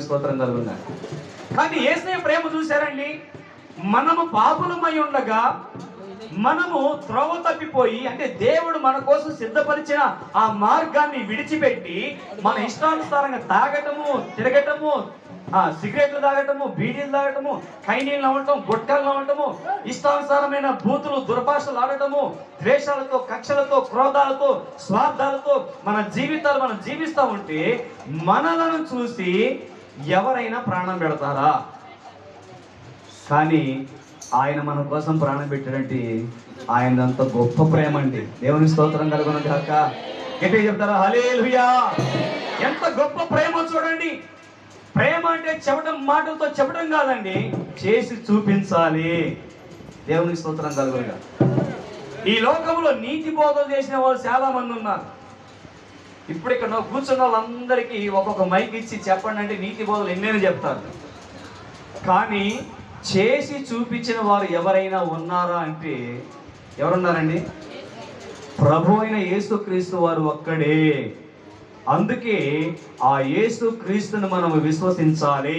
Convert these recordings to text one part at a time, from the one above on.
స్తోత్రం కలుగుందా కానీ ఏసే ప్రేమ చూశారండి? మనము పాపులమై ఉండగా మనము త్రోవ తప్పిపోయి అంటే దేవుడు మన కోసం సిద్ధపరిచిన ఆ మార్గాన్ని విడిచిపెట్టి మన ఇష్టానుసారంగా తాగటము తిరగటము ఆ సిగరెట్లు తాగటము బీడీలు తాగటము కైనీళ్ళు అవ్వటం గుట్కలు అవ్వటము ఇష్టానుసారమైన బూతులు దుర్భాషలు ఆడటము ద్వేషాలతో కక్షలతో క్రోధాలతో స్వార్థాలతో మన జీవితాలు మనం జీవిస్తూ ఉంటే మనలను చూసి ఎవరైనా ప్రాణం పెడతారా? కానీ ఆయన మన కోసం ప్రాణం పెట్టాడంటే ఆయన అంత గొప్ప ప్రేమ అండి. దేవుని స్తోత్రం కలుగున కాక గట్టిగా చెప్తారా? హలే ఎంత గొప్ప ప్రేమ చూడండి. ప్రేమ అంటే చెప్పడం మాటలతో చెప్పడం కాదండి. చేసి చూపించాలి. దేవుని స్తోత్రం కలుగునుగా ఈ లోకంలో నీతి బోధలు చేసిన వాళ్ళు చాలా మంది ఉన్నారు. ఇప్పుడు ఇక్కడ కూర్చున్న వాళ్ళందరికీ ఒక్కొక్క మైక్ ఇచ్చి చెప్పండి అంటే నీతి బోధలు ఎన్నైనా చెప్తారు? కానీ చేసి చూపించిన వారు ఎవరైనా ఉన్నారా అంటే ఎవరున్నారండి? ప్రభు అయిన యేసుక్రీస్తు వారు ఒక్కడే. అందుకే ఆ యేసు క్రీస్తుని మనం విశ్వసించాలి.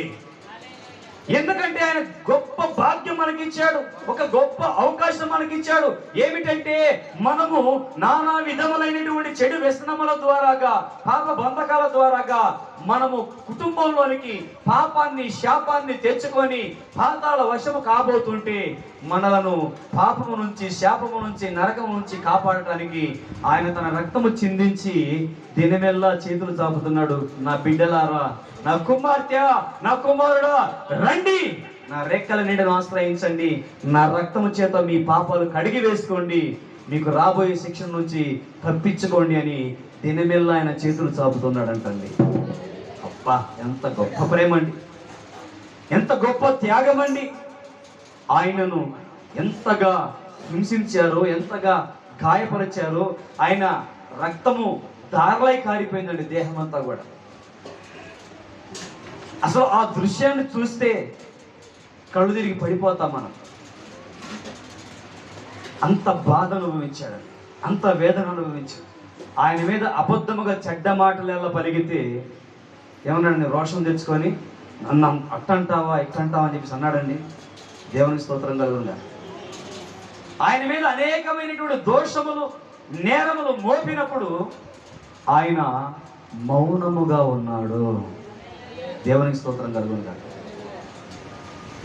ఎందుకంటే ఆయన గొప్ప భాగ్యం మనకిచ్చాడు ఒక గొప్ప అవకాశం మనకిచ్చాడు. ఏమిటంటే మనము నానా విధములైనటువంటి చెడు వ్యసనముల ద్వారాగా పాప బంధకాల ద్వారాగా మనము కుటుంబంలోనికి పాపాన్ని శాపాన్ని తెచ్చుకొని పాతాల వశము కాబోతుంటే మనలను పాపము నుంచి శాపము నుంచి నరకము నుంచి కాపాడటానికి ఆయన తన రక్తము చిందించి దినమెల్లా చేతులు చాపుతున్నాడు. నా బిడ్డలారా నా కుమార్తె నా కుమారుడా రండి. నా రెక్కల నీడను ఆశ్రయించండి. నా రక్తము చేత మీ పాపాలు కడిగి వేసుకోండి. మీకు రాబోయే శిక్షణ నుంచి తప్పించుకోండి అని దినమెల్లా ఆయన చేతులు చాపుతున్నాడంటండి. అబ్బా ఎంత గొప్ప ప్రేమ అండి ఎంత గొప్ప త్యాగం అండి ఆయనను ఎంతగా హింసించారో ఎంతగా గాయపరిచారో ఆయన రక్తము దారలై కారిపోయిందండి దేహం అంతా కూడా. అసలు ఆ దృశ్యాన్ని చూస్తే కళ్ళు తిరిగి పడిపోతాం మనం. అంత బాధ అనుభవించాడు. అంత వేదన అనుభవించాడు. ఆయన మీద అబద్ధముగా చెడ్డ మాటలు ఎలా పలిగితే ఏమన్నాడండి రోషం తెచ్చుకొని నన్ను అట్టంటావా ఇట్టంటావా అని చెప్పేసి అన్నాడండి. దేవుని స్తోత్రం కలుగుందా? ఆయన మీద అనేకమైనటువంటి దోషములు నేరములు మోపినప్పుడు ఆయన మౌనముగా ఉన్నాడు. దేవునికి స్తోత్రం కలుగుందా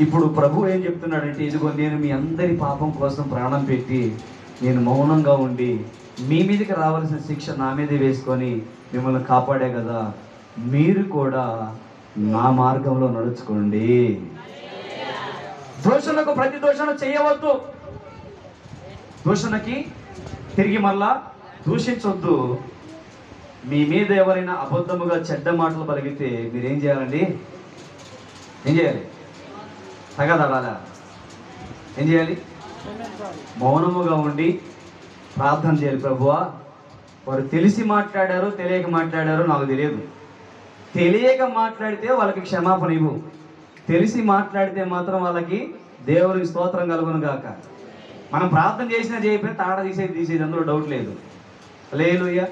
ఇప్పుడు ప్రభు ఏం చెప్తున్నాడంటే ఇదిగో నేను మీ అందరి పాపం కోసం ప్రాణం పెట్టి నేను మౌనంగా ఉండి మీ మీదకి రావాల్సిన శిక్ష నా మీదే వేసుకొని మిమ్మల్ని కాపాడే కదా? మీరు కూడా నా మార్గంలో నడుచుకోండి. దోషణకు ప్రతి దోషణ చేయవద్దు. దూషణకి తిరిగి మళ్ళా దూషించొద్దు. మీ మీద ఎవరైనా అబద్ధముగా చెడ్డ మాటలు పలిగితే మీరేం చేయాలండి? ఏం చేయాలి? తగదడాలా ఏం చేయాలి? మౌనముగా ఉండి ప్రార్థన చేయాలి. ప్రభువా వారు తెలిసి మాట్లాడారో తెలియక మాట్లాడారో నాకు తెలియదు. తెలియక మాట్లాడితే వాళ్ళకి క్షమాపణ ఇవ్వు. తెలిసి మాట్లాడితే మాత్రం వాళ్ళకి దేవునికి స్తోత్రం కలుగును గాక. మనం ప్రార్థన చేసినా చేయకపోయినా తాడ తీసేది తీసేది. అందులో డౌట్ లేదు. లేలుయ్యా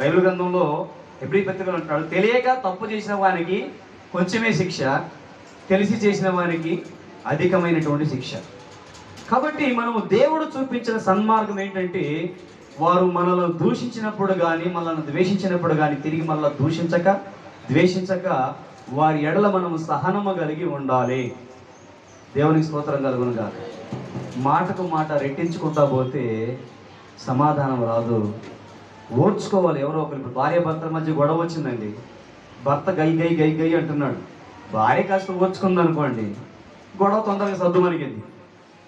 బైబిల్ గ్రంథంలో ఎప్పుడీ పత్రికలు అంటాడు తెలియక తప్పు చేసిన వానికి కొంచెమే శిక్ష తెలిసి చేసిన వానికి అధికమైనటువంటి శిక్ష. కాబట్టి మనము దేవుడు చూపించిన సన్మార్గం ఏంటంటే వారు మనల్ని దూషించినప్పుడు కానీ మనల్ని ద్వేషించినప్పుడు కానీ తిరిగి మళ్ళీ దూషించక ద్వేషించక వారి ఎడల మనము సహనము కలిగి ఉండాలి. దేవునికి స్తోత్రం కాదు మాటకు మాట రెట్టించుకుంటా పోతే సమాధానం రాదు. ఓర్చుకోవాలి ఎవరో ఒకరు. ఇప్పుడు భార్య భర్తల మధ్య గొడవ వచ్చిందండి. భర్త గై గై గై గై అంటున్నాడు. భార్య కాస్త ఓర్చుకుంది అనుకోండి గొడవ తొందరగా సర్దు మనకింది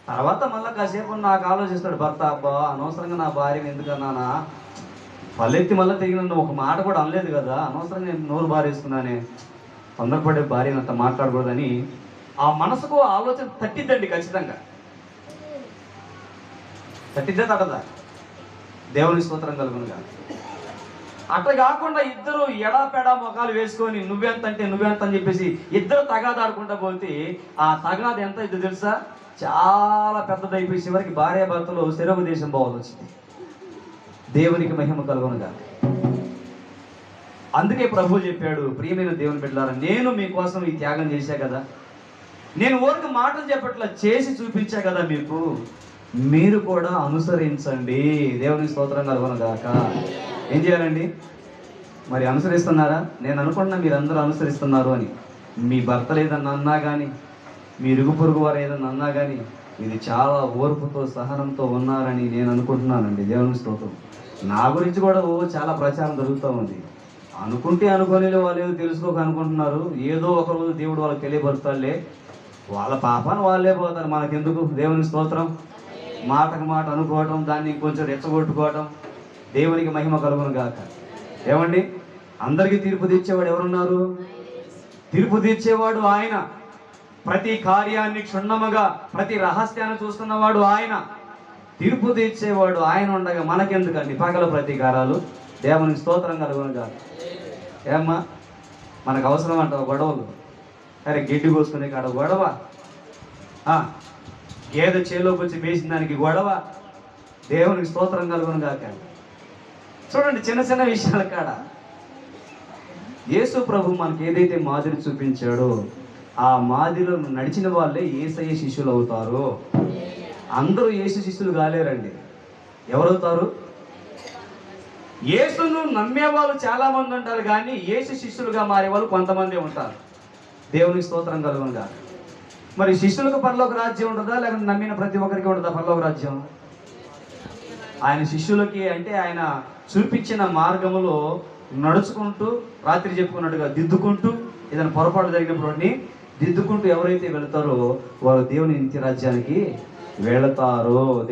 తర్వాత మళ్ళీ కాసేపు నాకు ఆలోచిస్తాడు భర్త అబ్బా అనవసరంగా నా భార్యని ఎందుకన్నానా పల్లెత్తి మళ్ళీ తిరిగి నన్ను ఒక మాట కూడా అనలేదు కదా అనవసరంగా నేను నోరు బారేస్తున్నానే తొందరపడే భార్యను అంత మాట్లాడకూడదని. ఆ మనసుకు ఆలోచన తట్టిద్దండి ఖచ్చితంగా. తట్టిద్దా తట్టదా? దేవుని స్తోత్రం కలుగునుగా. అట్లా కాకుండా ఇద్దరు ఎడాపెడా మొఖాలు వేసుకొని నువ్వెంత అంటే నువ్వెంత అని చెప్పేసి ఇద్దరు తగాదాడుకుంటా పోతే ఆ తగాద ఎంత ఇది తెలుసా? చాలా పెద్దదైపోయి చివరికి భార్య భర్తలు శరవ దేశం పోవాల్సి వచ్చింది. దేవునికి మహిమ కలుగునుగా. అందుకే ప్రభు చెప్పాడు ప్రియమైన దేవుని బిడ్డలారా నేను మీకోసం ఈ త్యాగం చేశా కదా. నేను ఊరికి మాటలు చెప్పట్లా చేసి చూపించా కదా మీకు. మీరు కూడా అనుసరించండి. దేవుని స్తోత్రం కలుగునగాక ఏం చేయాలండి? మరి అనుసరిస్తున్నారా? నేను అనుకుంటున్నా మీరందరూ అనుసరిస్తున్నారు అని. మీ భర్తలు ఏదన్నా అన్నా కానీ మీ ఇరుగు పొరుగు వారు ఏదన్నా అన్నా కానీ ఇది చాలా ఓర్పుతో సహనంతో ఉన్నారని నేను అనుకుంటున్నానండి. దేవుని స్తోత్రం. నా గురించి కూడా ఓ చాలా ప్రచారం జరుగుతూ ఉంది. అనుకుంటే అనుకోని వాళ్ళు ఏదో తెలుసుకోక అనుకుంటున్నారు. ఏదో ఒక రోజు దేవుడు వాళ్ళకి తెలియపరుస్తాడులే. వాళ్ళ పాపాన్ని వాళ్ళే పోతారు. మనకెందుకు? దేవుని స్తోత్రం. మాటకు మాట అనుకోవటం దాన్ని కొంచెం రెచ్చగొట్టుకోవటం దేవునికి మహిమ కలుగును గాక. ఏమండి? అందరికీ తీర్పు తీర్చేవాడు ఎవరున్నారు? తీర్పు తీర్చేవాడు ఆయన. ప్రతి కార్యాన్ని క్షుణ్ణముగా ప్రతి రహస్యాన్ని చూస్తున్నవాడు ఆయన. తీర్పు తీర్చేవాడు ఆయన ఉండగా మనకెందుకండి? పగల ప్రతీకారాలు. దేవునికి స్తోత్రం కలుగును గాక. ఏమ్మా? మనకు అవసరం అంటావు గొడవలు. సరే గిడ్డి కోసుకునే కాడ గొడవ. గేదె చేలోకి వచ్చి మేసిన దానికి గొడవ దేవునికి స్తోత్రం కలుగును కాక చూడండి చిన్న చిన్న విషయాల కాడ. యేసు ప్రభు మనకి ఏదైతే మాదిరి చూపించాడో ఆ మాదిరిలో నడిచిన వాళ్ళే ఏసయ్య శిష్యులు అవుతారు. అందరూ యేసు శిష్యులు కాలేరండి. ఎవరవుతారు? యేసును నమ్మే వాళ్ళు చాలా మంది ఉంటారు కానీ యేసు శిష్యులుగా మారే వాళ్ళు కొంతమంది ఉంటారు. దేవునికి స్తోత్రం కలుగునుగా మరి శిష్యులకు పరలోక రాజ్యం ఉండదా లేకపోతే నమ్మిన ప్రతి ఒక్కరికి ఉండదా పరలోక రాజ్యం? ఆయన శిష్యులకి అంటే ఆయన చూపించిన మార్గములో నడుచుకుంటూ రాత్రి చెప్పుకున్నట్టుగా దిద్దుకుంటూ ఏదైనా పొరపాటు జరిగినప్పుడు దిద్దుకుంటూ ఎవరైతే వెళతారో వారు దేవుని నిత్య రాజ్యానికి వెళతారో.